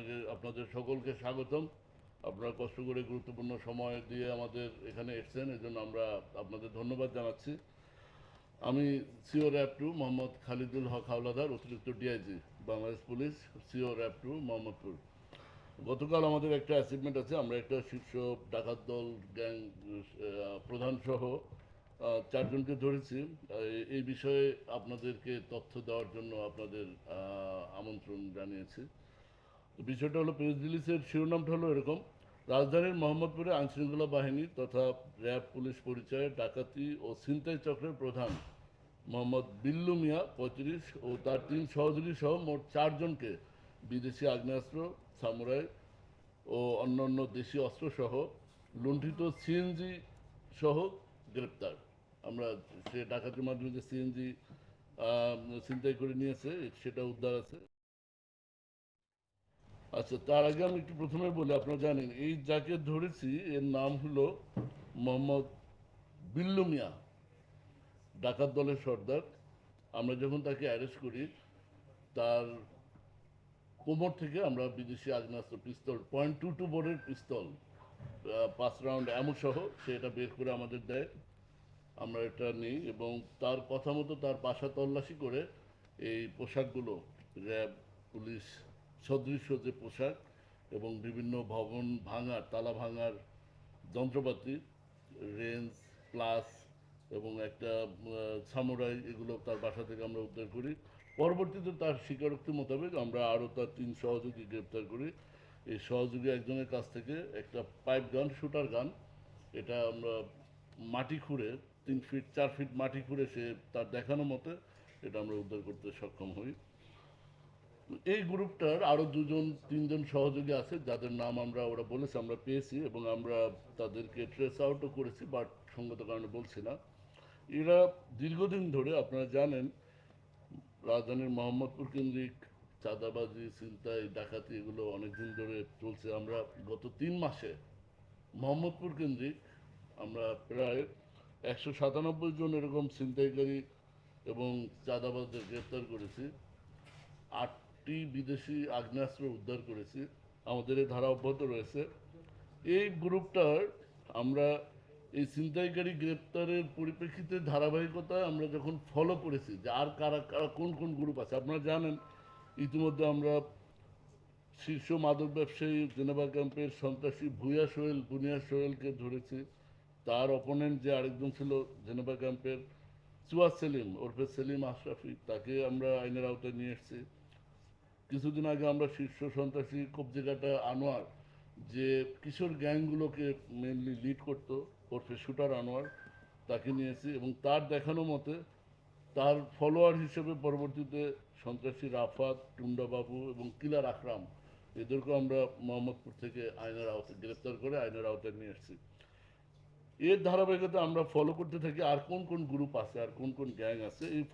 আপনাকে, আপনাদের সকলকে স্বাগতম। আপনারা কষ্ট করে গুরুত্বপূর্ণ সময় দিয়ে আমাদের এখানে এসেছেন, এজন্য আমরা আপনাদের ধন্যবাদ জানাচ্ছি। আমি CO RAB two Mohammad Khalidul Haque Howlader, অতিরিক্ত DIG Bangladesh police, CO RAB two Mohammadpur. গতকাল আমাদের একটা অ্যাচিভমেন্ট আছে, আমরা একটা শীর্ষ ডাকাত দল, গ্যাং প্রধান সহ চারজনকে ধরেছি। এই বিষয়ে আপনাদেরকে তথ্য দেওয়ার জন্য আপনাদের আমন্ত্রণ জানিয়েছি। বিষয়টা হলো প্রেস রিলিজের শিরোনামটা হলো এরকম। রাজধানীর মোহাম্মদপুরে আইনশৃঙ্খলা বাহিনী তথা র্যাব, পুলিশ পরিচয়ে ডাকাতি ও ছিনতাই চক্রের প্রধান মোহাম্মদ বিল্লু মিয়া পঁয়ত্রিশ ও তার তিন সহযোগী সহ মোট চারজনকে বিদেশি আগ্নেয়াস্ত্র, সামুরাই ও অন্যান্য দেশীয় অস্ত্রসহ লুণ্ঠিত সিএনজি সহ গ্রেপ্তার। আমরা সে ডাকাতির মাধ্যমে যে সিএনজি ছিনতাই করে নিয়েছে, সেটা উদ্ধার আছে। আচ্ছা তার আগে আমি একটু প্রথমে বলি, আপনারা জানেন, এই যাকে ধরেছি, এর নাম হলো মোহাম্মদ বিল্লু মিয়া, ডাকাত দলের সর্দার। আমরা যখন তাকে অ্যারেস্ট করি, তার কোমর থেকে আমরা বিদেশি আগ্নেয়াস্ত্র পিস্তল পয়েন্ট টু টু বোর্ডের পিস্তল পাঁচ রাউন্ড এমন সহ সে এটা বের করে আমাদের দেয়। আমরা এটা নিই এবং তার কথা মতো তার বাসা তল্লাশি করে এই পোশাকগুলো, র্যাব, পুলিশ সদৃশ্য যে পোশাক এবং বিভিন্ন ভবন ভাঙার, তালা ভাঙার যন্ত্রপাতি, রেঞ্জ, প্লাস এবং একটা সামুরাই, এগুলো তার বাসা থেকে আমরা উদ্ধার করি। পরবর্তীতে তার স্বীকারোক্তি মোতাবেক আমরা আরও তার তিন সহযোগী গ্রেপ্তার করি। এই সহযোগী একজনের কাছ থেকে একটা পাইপ গান, শুটার গান। এটা আমরা মাটি খুঁড়ে, তিন ফিট, চার ফিট মাটি খুঁড়ে সে তার দেখানো মতে এটা আমরা উদ্ধার করতে সক্ষম হই। এই গ্রুপটার আরও দুজন, তিনজন সহযোগী আছে, যাদের নাম আমরা, ওরা বলেছে, আমরা পেয়েছি এবং আমরা তাদেরকে ট্রেস আউটও করেছি বাট সঙ্গত কারণে বলছি না। এরা দীর্ঘদিন ধরে, আপনারা জানেন, রাজধানীর মোহাম্মদপুর কেন্দ্রিক চাঁদাবাজি, ছিনতাই, ডাকাতি এগুলো অনেকদিন ধরে চলছে। আমরা গত তিন মাসে মোহাম্মদপুর কেন্দ্রিক আমরা প্রায় একশো সাতানব্বই জন এরকম ছিনতাইকারী এবং চাঁদাবাজদের গ্রেপ্তার করেছি। আটটি বিদেশি আগ্নেয়াস্ত্র উদ্ধার করেছি। আমাদের এই ধারা অব্যাহত রয়েছে। এই গ্রুপটার আমরা এই ছিনতাইকারী গ্রেপ্তারের পরিপ্রেক্ষিতে ধারাবাহিকতায় আমরা যখন ফলো করেছি যে আর কারা কারা, কোন কোন গ্রুপ আছে, আপনারা জানেন, ইতিমধ্যে আমরা শীর্ষ মাদক ব্যবসায়ী জেনেভা ক্যাম্পের সন্ত্রাসী ভুয়া সোহেল, বুনিয়া সোহেলকে ধরেছি। তার অপোনেন্ট যে আরেকজন ছিল জেনেভা ক্যাম্পের সুয়াজ সেলিম, ওরফে সেলিম আশরাফি, তাকে আমরা আইনের আওতায় নিয়ে এসেছি। কিছুদিন আগে আমরা শীর্ষ সন্ত্রাসী কবজিকাটা আনোয়ার, যে কিশোর গ্যাংগুলোকে মেনলি লিড করতো ওরফে শুটার আনোয়ার, তাকে নিয়েছি এবং তার দেখানো মতে তার ফলোয়ার হিসেবে পরবর্তীতে সন্ত্রাসী রাফাত টুন্ডাবাবু এবং কিলার আকরাম, এদেরকেও আমরা মোহাম্মদপুর থেকে আইনের আওতায় গ্রেপ্তার করে আইনের আওতায় নিয়ে এসেছি এর ধারাবাহিকতা আমরা ফলো করতে থাকি, আর কোন কোন গ্রুপ আছে, আর কোন কোন গ্যাং আছে, এই